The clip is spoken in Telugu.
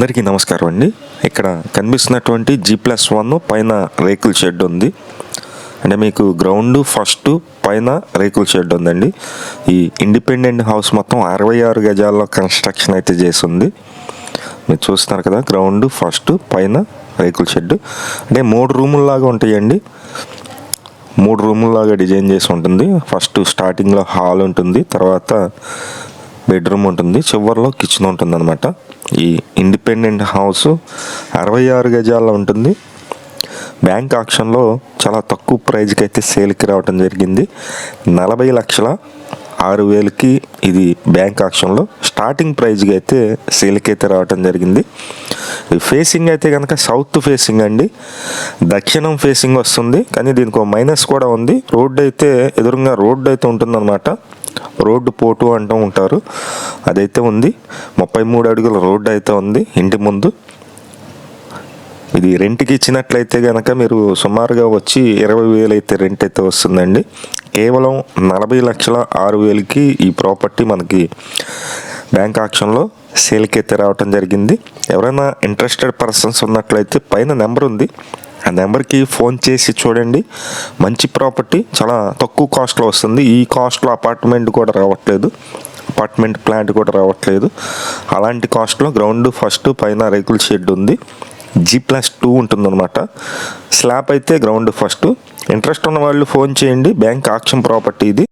అందరికీ నమస్కారం అండి. ఇక్కడ కనిపిస్తున్నటువంటి జీ ప్లస్ వన్ పైన రేకుల షెడ్ ఉంది. అంటే మీకు గ్రౌండ్ ఫస్ట్ పైన రేకుల షెడ్ ఉందండి. ఈ ఇండిపెండెంట్ హౌస్ మొత్తం అరవై ఆరు గజాల్లో కన్స్ట్రక్షన్ అయితే చేసింది. మీరు చూస్తున్నారు కదా గ్రౌండ్ ఫస్ట్ పైన రేకుల షెడ్. అంటే మూడు రూముల్లాగా ఉంటాయండి. మూడు రూముల్లాగా డిజైన్ చేసి ఉంటుంది. ఫస్ట్ స్టార్టింగ్లో హాల్ ఉంటుంది. తర్వాత బెడ్రూమ్ ఉంటుంది చివరిలో కిచెన్ ఉంటుంది అనమాట ఈ ఇండిపెండెంట్ హౌస్ అరవై ఆరు గజాల్లో ఉంటుంది. బ్యాంక్ ఆక్షన్లో చాలా తక్కువ ప్రైజ్కి అయితే సేల్కి రావడం జరిగింది. నలభై లక్షల ఆరు వేలకి ఇది బ్యాంక్ ఆక్షన్లో స్టార్టింగ్ ప్రైజ్కి అయితే సేల్కి అయితే రావటం జరిగింది. ఈ ఫేసింగ్ అయితే కనుక సౌత్ ఫేసింగ్ అండి. దక్షిణం ఫేసింగ్ వస్తుంది. కానీ దీనికి ఒక మైనస్ కూడా ఉంది. రోడ్డు అయితే ఎదురుగా రోడ్డు అయితే ఉంటుందన్నమాట. రోడ్డు పోటు అంటూ ఉంటారు. అదైతే ఉంది. ముప్పై మూడు అడుగుల రోడ్డు అయితే ఉంది. ఇంటి ముందు. ఇది రెంట్కి ఇచ్చినట్లయితే కనుక మీరు సుమారుగా వచ్చి ఇరవై వేలు అయితే రెంట్ అయితే వస్తుందండి. కేవలం నలభై లక్షల ఆరు వేలకి ఈ ప్రాపర్టీ మనకి బ్యాంక్ ఆక్షన్లో సేల్కి అయితే రావటం జరిగింది. ఎవరైనా ఇంట్రెస్టెడ్ పర్సన్స్ ఉన్నట్లయితే పైన నెంబర్ ఉంది. ఆ నెంబర్కి ఫోన్ చేసి చూడండి. మంచి ప్రాపర్టీ చాలా తక్కువ కాస్ట్లో వస్తుంది. ఈ కాస్ట్లో అపార్ట్మెంట్ కూడా రావట్లేదు. అపార్ట్మెంట్ ప్లాంట్ కూడా రావట్లేదు. అలాంటి కాస్ట్లో గ్రౌండ్ ఫస్ట్ పైన రేకుల షెడ్ ఉంది. జీ ప్లస్ టూ ఉంటుందన్నమాట. స్లాబ్ అయితే గ్రౌండ్ ఫస్ట్ ఇంట్రెస్ట్ ఉన్న వాళ్ళు ఫోన్ చేయండి. బ్యాంక్ ఆక్షన్ ప్రాపర్టీ ఇది.